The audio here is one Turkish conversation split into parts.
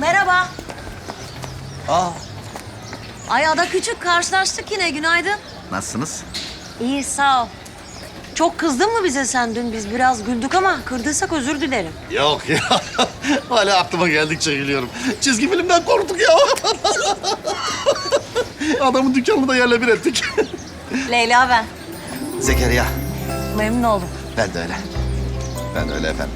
Merhaba. Aa, Ay Ada Küçük karşılaştık yine günaydın. nasılsınız? İyi sağ ol. Çok kızdın mı bize sen dün? Biz biraz güldük ama kırdıysak özür dilerim. Yok ya. Hala aklıma geldikçe gülüyorum. Çizgi filmden korktuk ya. Adamın dükkanını da yerle bir ettik. Leyla ben. Zekeriya. Memnun oldum. Ben de öyle. Ben de öyle efendim.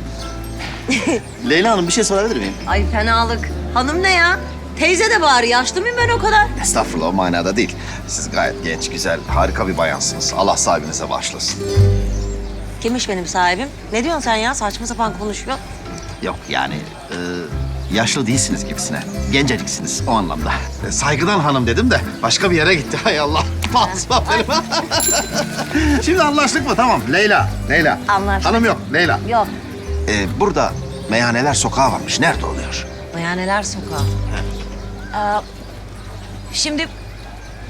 Leyla Hanım bir şey sorabilir miyim? Ay fenalık. Hanım ne ya? Teyze de bari yaşlı mıyım ben o kadar? Estağfurullah o manada değil. Siz gayet genç, güzel, harika bir bayansınız. Allah sahibinize bağışlasın. Kimmiş benim sahibim? Ne diyorsun sen ya? Saçma sapan konuşuyor. Yok yani e, yaşlı değilsiniz gibisine. Genceciksiniz o anlamda. E, saygıdan hanım dedim de başka bir yere gitti. Hay Allah. Basma benim. Şimdi anlaştık mı? Tamam. Leyla. Leyla. Anlaştık. Hanım yok. Leyla. Yok. E, burada meyhaneler sokağı varmış. Nerede oluyor? Meyhaneler sokağı. Ee, şimdi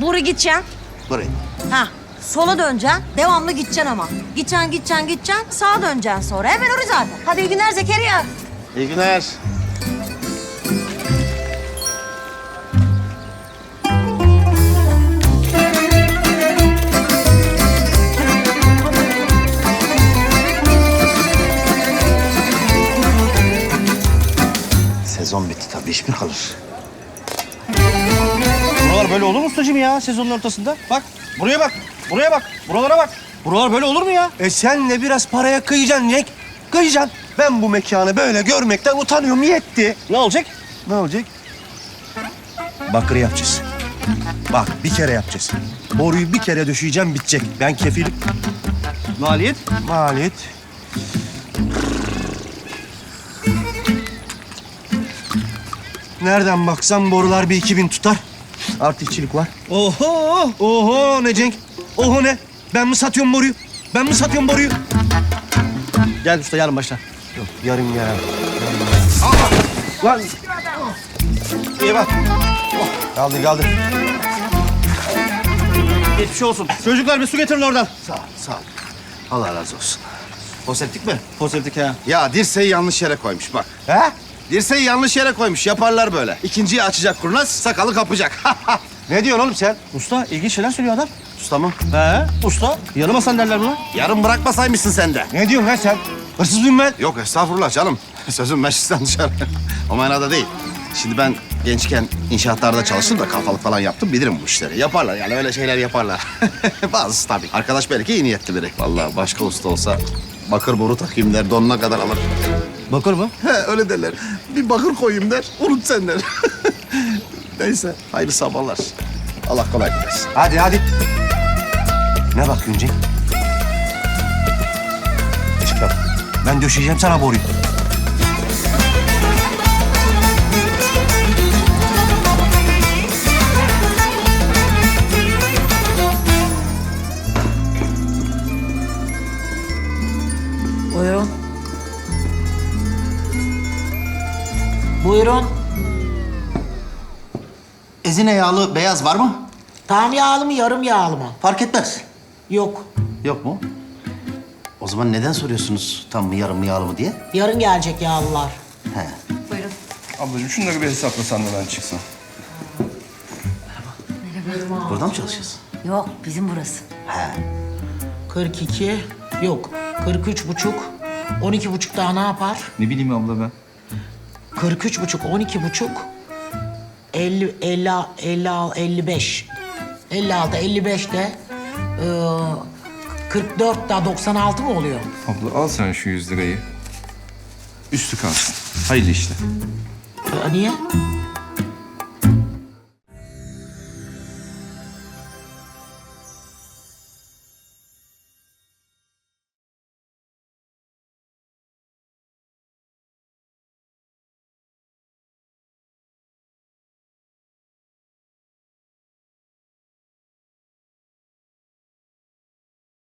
buraya gideceksin. Buraya. Ha, sola döneceksin. Devamlı gideceksin ama. Gideceksin, gideceksin, gideceksin. Sağa döneceksin sonra. Hemen oraya zaten. Hadi iyi günler Zekeriya. İyi günler. Sezon bitti tabii iş mi kalır? Buralar böyle olur mu ustacığım ya sezonun ortasında? Bak buraya bak, buraya bak, buralara bak. Buralar böyle olur mu ya? E sen de biraz paraya kıyacaksın Cenk. Kıyacaksın. Ben bu mekanı böyle görmekten utanıyorum. Yetti. Ne olacak? Ne olacak? Bakır yapacağız. Bak bir kere yapacağız. Boruyu bir kere döşeyeceğim bitecek. Ben kefilim. Maliyet? Maliyet. Nereden baksan borular bir iki bin tutar. Artı işçilik var. Oho! Oho ne Cenk? Oho ne? Ben mi satıyorum boruyu? Ben mi satıyorum boruyu? Gel usta yarın başla. Yok yarın ya. Lan iyi bak. Kaldı kaldı. Geçmiş olsun. Çocuklar bir su getirin oradan. Sağ ol, sağ ol. Allah razı olsun. Foseptik mi? Pozitif ha. Ya dirseği yanlış yere koymuş bak. He? Dirseği yanlış yere koymuş. Yaparlar böyle. İkinciyi açacak kurnaz, sakalı kapacak. Ne diyorsun oğlum sen? Usta ilginç şeyler söylüyor adam. Usta mı? He usta. Yanıma sen derler buna. Yarın bırakmasaymışsın sen de. Ne diyorsun lan sen? Hırsız mıyım ben? Yok estağfurullah canım. Sözüm meclisten dışarı. o manada değil. Şimdi ben gençken inşaatlarda çalıştım da kafalık falan yaptım. Bilirim bu işleri. Yaparlar yani öyle şeyler yaparlar. Bazısı tabii. Arkadaş belki iyi niyetli biri. Vallahi başka usta olsa bakır boru takayım der, donuna kadar alır. Bakır mı? He öyle derler. Bir bakır koyayım der, unut sen der. Neyse, hayırlı sabahlar. Allah kolaylık versin. Hadi hadi. Ne bakıyorsun Cenk? Çıkar. Ben döşeyeceğim sana boruyu. Buyurun. Ezine yağlı beyaz var mı? Tam yağlı mı, yarım yağlı mı? Fark etmez. Yok. Yok mu? O zaman neden soruyorsunuz tam mı yarım mı yağlı mı diye? Yarın gelecek yağlılar. He. Ablacığım şunları bir hesaplasan da ben çıksam. Burada mı çalışıyorsun? Yok bizim burası. He. 42, yok. 43 buçuk. 12 buçuk daha ne yapar? Ne bileyim abla ben. 43 buçuk, 12 buçuk. 50, 50, 50, 55. 56, 55 de... E, 44 da 96 mı oluyor? Abla al sen şu yüz lirayı. Üstü kalsın. Hayırlı işler. E, niye?